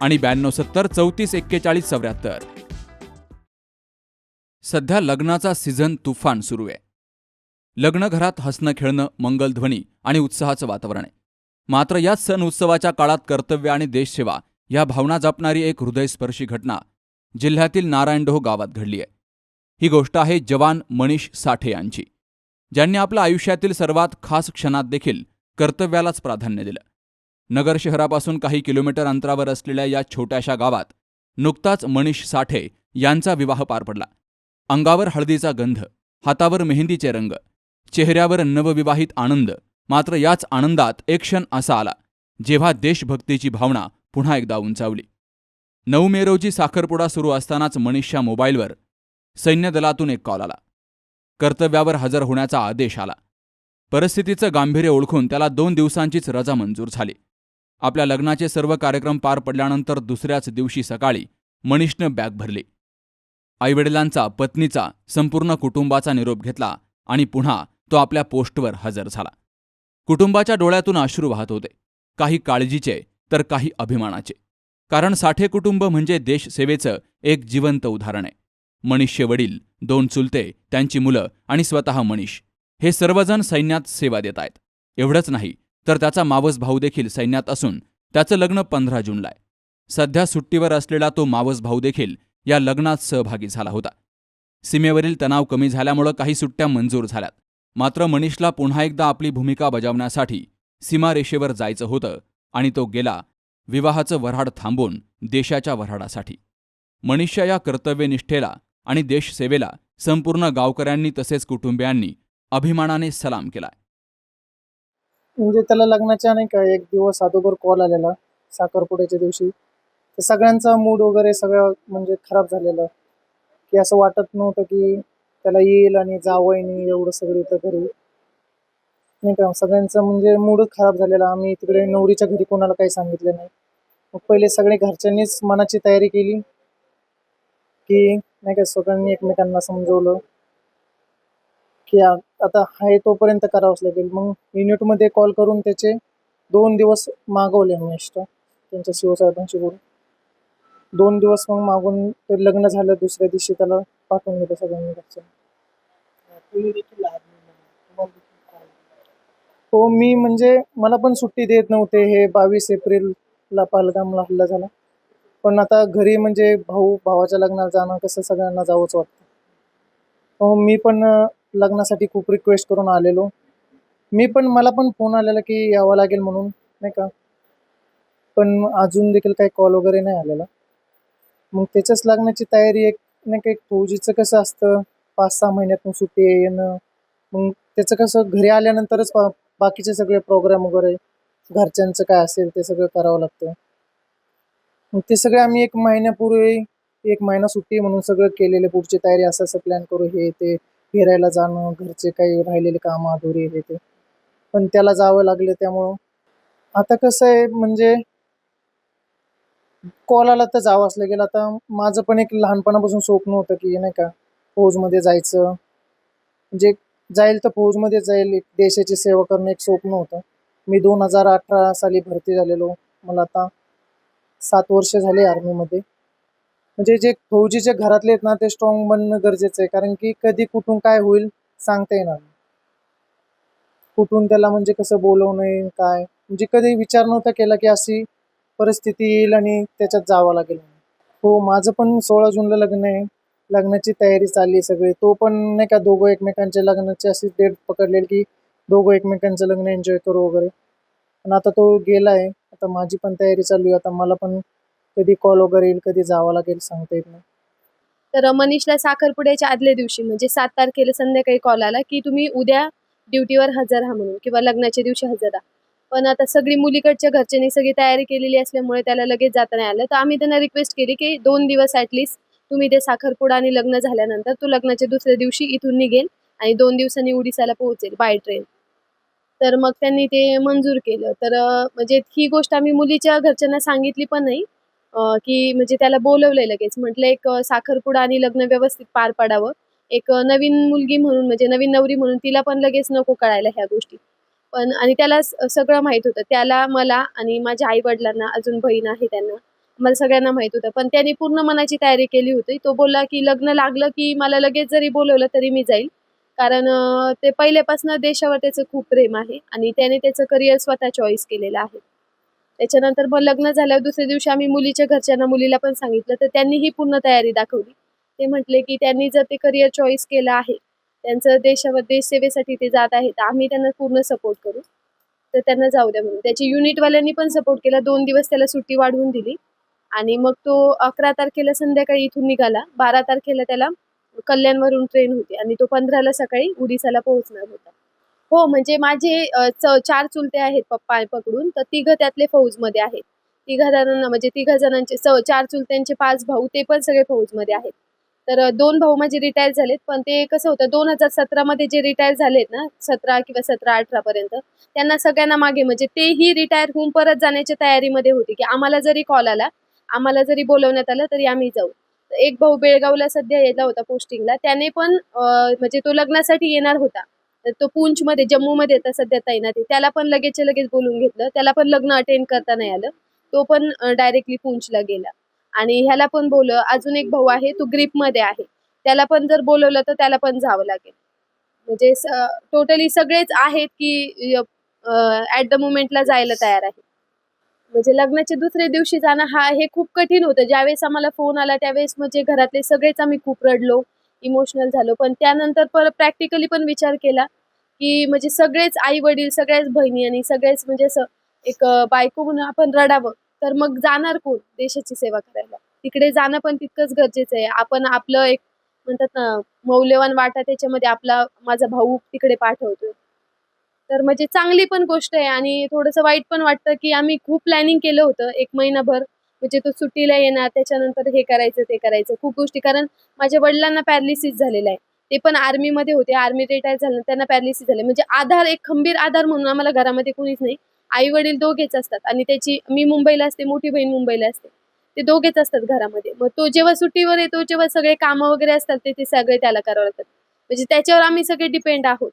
आणि ब्याण्णव सत्तर चौतीस एक्केचाळीस चौऱ्याहत्तर. सध्या लग्नाचा सीझन तुफान सुरू आहे. लग्न घरात हसणं खेळणं मंगलध्वनी आणि उत्साहाचं वातावरण आहे. मात्र याच सण उत्सवाच्या काळात कर्तव्य आणि देशसेवा या भावना जपणारी एक हृदयस्पर्शी घटना जिल्ह्यातील नारायणडोह गावात घडली आहे. ही गोष्ट आहे जवान मनीष साठे यांची ज्यांनी आपल्या आयुष्यातील सर्वात खास क्षणात देखील कर्तव्यालाच प्राधान्य दिलं. नगर शहरापासून काही किलोमीटर अंतरावर असलेल्या या छोट्याशा गावात नुकताच मनीष साठे यांचा विवाह पार पडला. अंगावर हळदीचा गंध हातावर मेहंदीचे रंग चेहऱ्यावर नवविवाहित आनंद मात्र याच आनंदात एक क्षण असा आला जेव्हा देशभक्तीची भावना पुन्हा एकदा उंचावली. नऊ मे रोजी साखरपुडा सुरू असतानाच मनीषच्या मोबाईलवर सैन्य दलातून एक कॉल आला. कर्तव्यावर हजर होण्याचा आदेश आला. परिस्थितीचं गांभीर्य ओळखून त्याला दोन दिवसांचीच रजा मंजूर झाली. आपल्या लग्नाचे सर्व कार्यक्रम पार पडल्यानंतर दुसऱ्याच दिवशी सकाळी मनीषनं बॅग भरली. आईवडिलांचा पत्नीचा संपूर्ण कुटुंबाचा निरोप घेतला आणि पुन्हा तो आपल्या पोस्टवर हजर झाला. कुटुंबाच्या डोळ्यातून अश्रू वाहत होते. काही काळजीचे तर काही अभिमानाचे. कारण साठे कुटुंब म्हणजे देशसेवेचं एक जिवंत उदाहरण आहे. मनीषचे वडील दोन चुलते त्यांची मुलं आणि स्वतः मनीष. हे सर्वजण सैन्यात सेवा देत आहेत. एवढंच नाही तर त्याचा मावस भाऊ देखील सैन्यात असून त्याचं लग्न पंधरा जूनला आहे सध्या सुट्टीवर असलेला तो मावस भाऊ देखील या लग्नात सहभागी झाला होता. सीमेवरील तणाव कमी झाल्यामुळं काही सुट्ट्या मंजूर झाल्यात. मात्र मनीषला पुन्हा एकदा आपली भूमिका बजावण्यासाठी सीमारेषेवर जायचं होतं आणि तो गेला विवाहाचं वऱ्हाड थांबून देशाच्या वऱ्हाडासाठी. मनीषच्या या कर्तव्यनिष्ठेला आणि देशसेवेला संपूर्ण गावकऱ्यांनी तसेच कुटुंबियांनी अभिमानाने सलाम केलाय. म्हणजे त्याला लग्नाच्या नाही का एक दिवस अगोदर कॉल आलेला साखरपुड्याच्या दिवशी. तर सगळ्यांचा मूड वगैरे सगळं म्हणजे खराब झालेलं. की असं वाटत नव्हतं की त्याला येईल आणि जावं नाही एवढं सगळं इथं घरी. नाही का सगळ्यांचं म्हणजे मूडच खराब झालेला. आम्ही तिकडे नवरीच्या घरी कोणाला काही सांगितलं नाही. मग पहिले सगळे घरच्यांनीच मनाची तयारी केली. की नाही का सगळ्यांनी एकमेकांना समजवलं. की आता आहे तोपर्यंत करावंच लागेल. मग युनिटमध्ये कॉल करून त्याचे दोन दिवस मागवले मी एक्स्ट्रा त्यांच्या शिवसाहेबांशी बोलून. दोन दिवस मग मागून ते लग्न झालं दुसऱ्या दिवशी त्याला पाठवून दिलं सगळ्यांनी घरच्यांनी हो मी म्हणजे मला पण सुट्टी देत नव्हते. हे बावीस एप्रिलला पालगामला हल्ला झाला. पण आता घरी म्हणजे भाऊ भावाच्या लग्नाला जाणं कसं सगळ्यांना जावंच वाटतं. हो मी पण लग्नासाठी खूप रिक्वेस्ट करून आलेलो. मी पण मला पण फोन आलेला की यावं लागेल म्हणून नाही का? पण अजून देखील काही कॉल वगैरे नाही आलेला. मग त्याच्याच लग्नाची तयारी एक नाही का एक फौजीचं कसं असतं? पाच सहा महिन्यातून सुट्टी येणं. मग त्याचं कसं घरी आल्यानंतरच बा- बाकीचे सगळे प्रोग्राम वगैरे घरच्यांचं काय असेल ते सगळं करावं लागतं. मग ते सगळे आम्ही एक महिन्यापूर्वी एक महिना सुट्टी म्हणून सगळं केलेलं पुढची तयारी असं असं प्लॅन करू हे ते. फिरायला जाणं घरचे काही राहिलेले कामं अधुरी हे ते. पण त्याला जावं लागले त्यामुळं. आता कसं आहे म्हणजे कॉल आला तर जावंच लागेल. आता माझं पण एक लहानपणापासून स्वप्न होतं की नाही का फौजमध्ये जायचं. म्हणजे जाईल तर फौजमध्ये जाईल. एक देशाची सेवा करणं एक स्वप्न होतं. मी दोन हजार अठरा साली भरती झालेलो. मला आता सात वर्ष झाले आर्मीमध्ये म्हणजे जे फौजीचे घरातले आहेत ना ते स्ट्रॉंग बनणं गरजेचं आहे. कारण की कधी कुठून काय होईल सांगता येणार कुठून त्याला म्हणजे कसं बोलवणं येईल काय? म्हणजे कधी विचार नव्हता केला की अशी परिस्थिती येईल आणि त्याच्यात जावं लागेल. हो माझं पण सोळा जूनला लग्न आहे. लग्नाची तयारी चालली आहे सगळी. तो पण नाही का दोघं एकमेकांच्या लग्नाची अशी डेट पकडलेली की दोघं एकमेकांचं लग्न एन्जॉय करू वगैरे. पण आता तो गेला आहे आता माझी पण तयारी चालू आहे. आता मला पण कधी कॉल वगैरे येईल कधी जावं लागेल सांगता येत नाही. तर मनीषला साखरपुड्याच्या आदल्या दिवशी म्हणजे सात तारखेला संध्याकाळी कॉल आला की तुम्ही उद्या ड्युटीवर हजर राहा म्हणून किंवा लग्नाच्या दिवशी हजर राहा. पण आता सगळी मुलीकडच्या घरच्यांनी सगळी तयारी केलेली असल्यामुळे त्याला लगेच जाता नाही आलं. तर आम्ही त्यांना रिक्वेस्ट केली की दोन दिवस ॲटलिस्ट तुम्ही ते साखरपुडा आणि लग्न झाल्यानंतर तो लग्नाच्या दुसऱ्या दिवशी इथून निघेल आणि दोन दिवसांनी उडीसाला पोहोचेल बाय ट्रेन तर मग त्यांनी ते मंजूर केलं. तर म्हणजे ही गोष्ट आम्ही मुलीच्या घरच्यांना सांगितली पण नाही. की म्हणजे त्याला बोलवलंय लगेच म्हटलं एक साखरपुडा आणि लग्न व्यवस्थित पार पाडावं. एक नवीन मुलगी म्हणून म्हणजे नवीन नवरी म्हणून तिला पण लगेच नको कळायला ह्या गोष्टी. पण आणि त्याला सगळं माहीत होतं. त्याला मला आणि माझ्या आई वडिलांना अजून बहीण आहे त्यांना मला सगळ्यांना माहीत होतं. पण त्यांनी पूर्ण मनाची तयारी केली होती. तो बोलला की लग्न लागलं की मला लगेच जरी बोलवलं तरी मी जाईल. कारण ते पहिल्यापासून देशावर त्याचं खूप प्रेम आहे आणि त्याने त्याचं करिअर स्वतः चॉईस केलेलं आहे. त्याच्यानंतर मग लग्न झाल्यावर दुसऱ्या दिवशी आम्ही मुलीच्या घरच्यांना मुलीला पण सांगितलं. तर त्यांनीही पूर्ण तयारी दाखवली. ते म्हटले की त्यांनी जर ते करिअर चॉईस केलं आहे त्यांचं देशावर देश सेवेसाठी ते जात आहे तर आम्ही त्यांना पूर्ण सपोर्ट करू. तर त्यांना जाऊ द्या म्हणून. त्याची युनिटवाल्यांनी पण सपोर्ट केला. दोन दिवस त्याला सुट्टी वाढवून दिली. आणि मग तो अकरा तारखेला संध्याकाळी इथून निघाला. बारा तारखेला त्याला कल्याणवरून ट्रेन होती. आणि तो पंधराला सकाळी उडीसाला पोहोचणार होता. हो म्हणजे माझे च- चार चुलते आहेत पप्पा पकडून तर तिघ त्यातले फौजमध्ये आहेत. तिघा जणांना म्हणजे तिघा जणांचे चार चुलत्यांचे पाच भाऊ ते पण सगळे फौजमध्ये आहेत. तर दोन भाऊ माझे रिटायर झालेत पण ते कसं होतं दोन हजार सतरा मध्ये जे रिटायर झालेत ना सतरा किंवा सतरा अठरा पर्यंत त्यांना सगळ्यांना मागे म्हणजे तेही रिटायर होऊन परत जाण्याच्या तयारीमध्ये होते की आम्हाला जरी कॉल आला आम्हाला जरी बोलवण्यात आलं तरी आम्ही जाऊ. एक भाऊ बेळगावला सध्या यायला होता पोस्टिंगला त्याने पण म्हणजे तो लग्नासाठी येणार होता. तर तो पूंचमध्ये जम्मू मध्ये सध्या तैनात आहे. त्याला पण लगेचच्या लगेच बोलून घेतलं. त्याला पण लग्न अटेंड करता नाही आलं. तो पण डायरेक्टली पूंचला गेला. आणि ह्याला पण बोल अजून एक भाऊ आहे तो ग्रीपमध्ये आहे. त्याला पण जर बोलवलं तर त्याला पण जावं लागेल. म्हणजे टोटली सगळेच आहेत की ऍट द मुमेंटला जायला तयार आहे. म्हणजे लग्नाच्या दुसऱ्या दिवशी जाणं हा हे खूप कठीण होतं. ज्यावेळेस आम्हाला फोन आला त्यावेळेस म्हणजे घरातले सगळेच आम्ही खूप रडलो. इमोशनल झालो. पण त्यानंतर परत प्रॅक्टिकली पण विचार केला की म्हणजे सगळेच आई वडील सगळ्याच बहिणी आणि सगळेच म्हणजे असं एक बायको म्हणून आपण रडावं. तर मग जाणार कोण देशाची सेवा करायला? तिकडे जाणं पण तितकंच गरजेचं आहे. आपण आपलं एक म्हणतात ना मौल्यवान वाटा त्याच्यामध्ये आपला माझा भाऊ तिकडे पाठवतोय. तर म्हणजे चांगली पण गोष्ट आहे आणि थोडंसं वाईट पण वाटतं की आम्ही खूप प्लॅनिंग केलं होतं एक महिनाभर. म्हणजे तो सुट्टीला येणार त्याच्यानंतर हे करायचं ते करायचं खूप गोष्टी. कारण माझ्या वडिलांना पॅरालिसिस झालेला आहे. ते पण आर्मीमध्ये होते आर्मी रिटायर झालं त्यांना पॅरालिसिस झाले. म्हणजे आधार एक खंबीर आधार म्हणून आम्हाला घरामध्ये कोणीच नाही. आई वडील दोघेच असतात आणि त्याची मी मुंबईला असते मोठी बहीण मुंबईला असते. ते दोघेच असतात घरामध्ये. मग तो जेव्हा सुट्टीवर येतो जेव्हा सगळे कामं वगैरे असतात ते ते सगळे त्याला करावं लागतात. म्हणजे त्याच्यावर आम्ही सगळे डिपेंड आहोत.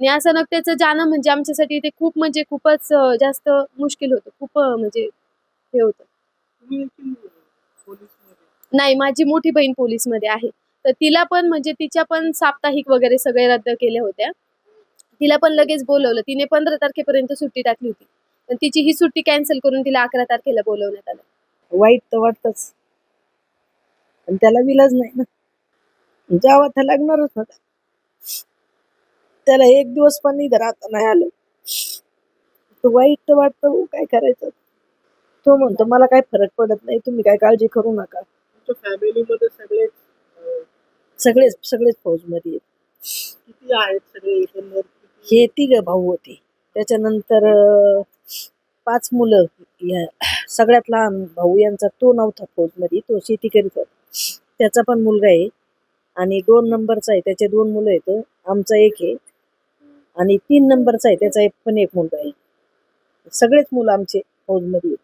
आणि असं अचानक त्याचं जाणं म्हणजे आमच्यासाठी ते खूप म्हणजे खूपच जास्त मुश्किल होतं. खूप म्हणजे हे होतं. नाही माझी मोठी बहीण पोलीसमध्ये आहे. तर तिला पण म्हणजे तिच्या पण साप्ताहिक वगैरे सगळे रद्द केल्या होत्या. तिला पण लगेच बोलवलं. तिने पंधरा तारखेपर्यंत सुट्टी टाकली होती. पण तिची ही सुट्टी कॅन्सल करून तिला अकरा तारखेला बोलवण्यात आलं. वाईट तर वाटतच. पण त्याला विलाज नाही ना. जेव्हा त्या लागणारच होता. त्याला एक दिवस पण इथं राहता नाही आलं. तर वाईट तर वाटतं हो, काय करायचं तो म्हणतो मला काय फरक पडत नाही तुम्ही काय काळजी करू नका. फॅमिलीमध्ये सगळे सगळेच सगळेच फौजमध्ये आहेत. किती आहेत सगळे एकंदर हे तिघ भाऊ होते. त्याच्यानंतर पाच मुलं या सगळ्यात लहान भाऊ यांचा तो नव्हता फौजमध्ये तो शेती करीत होता. त्याचा पण मुलगा आहे आणि दोन नंबरचा आहे त्याचे दोन मुलं आहेत. आमचा एक आहे आणि तीन नंबरचा आहे त्याचा एक पण एक मुलगा आहे. सगळेच मुलं आमचे फौजमध्ये आहेत.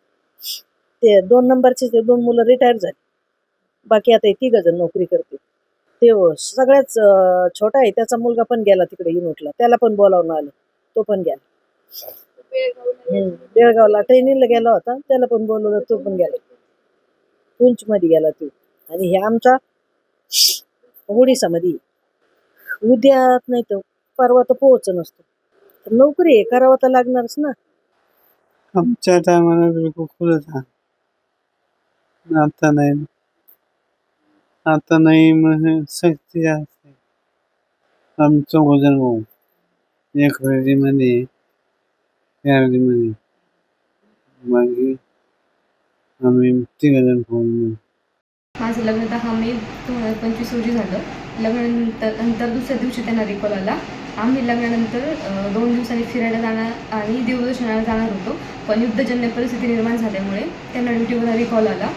ते दोन नंबरचे ते दोन मुलं रिटायर झाले. बाकी आता तिघ जण नोकरी करते ते सगळ्याच छोटा आहे त्याचा मुलगा पण गेला तिकडे युनिटला. त्याला पण बोलावून आलं. तो पण गेला. बेळगावला ट्रेनिंगला गेला होता. त्याला पण बोलवलं तो पण गेला. पुंच मध्ये गेला तो. आणि हे आमचा ओडिसामध्ये उद्या नाही तर परवा तर पोहोच नसतो नोकरी आहे करावं तर लागणारच ना. आमच्या टायमाला बिलकुल खुलत होता आता नाही. आता नाही म्हणजे शक्ती जास्त आमचं वजन भाऊ एक रेडीमध्ये मध्ये बाकी आम्ही तिघजण भाऊ माझं लग्न दहा मे दोन हजार पंचवीस रोजी झालं. लग्नानंतर नंतर दुसऱ्या दिवशी त्यांना रिकॉल आला. आम्ही लग्नानंतर दोन दिवसांनी फिरायला जाणार आणि देवदर्शनाला जाणार होतो. पण युद्धजन्य परिस्थिती निर्माण झाल्यामुळे त्यांना ड्युटीवर रिकॉल आला.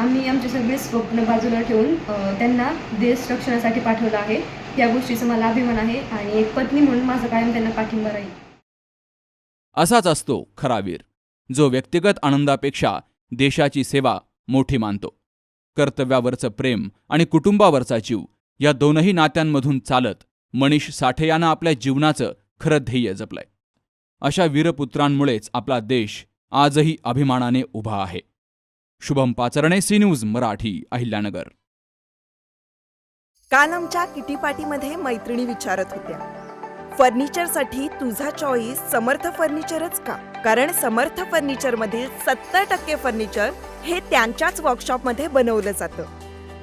आम्ही आमचे सगळे स्वप्न बाजूला ठेवून त्यांना देश रक्षणासाठी पाठवलं आहे. या गोष्टीचा मला अभिमान आहे आणि एक पत्नी म्हणून माझा कायम त्यांना पाठिंबा राहील. असाच असतो खरा वीर. जो व्यक्तिगत आनंदापेक्षा देशाची सेवा मोठी मानतो. कर्तव्यावरचं प्रेम आणि कुटुंबावरचा जीव या दोनही नात्यांमधून चालत मनीष साठे यानं आपल्या जीवनाचं खरं ध्येय जपलंय. अशा वीरपुत्रांमुळेच आपला देश आजही अभिमानाने उभा आहे. Shubham Pacharne C News Marathi Ahilyanagar. काल आमच्या किटी पाटीमध्ये मैत्रिणी विचारत होत्या फर्निचरसाठी तुझा चॉईस समर्थ फर्निचरच का? कारण समर्थ फर्निचरमधील सत्तर टक्के फर्निचर हे त्यांच्याच वर्कशॉपमध्ये बनवलं जातं.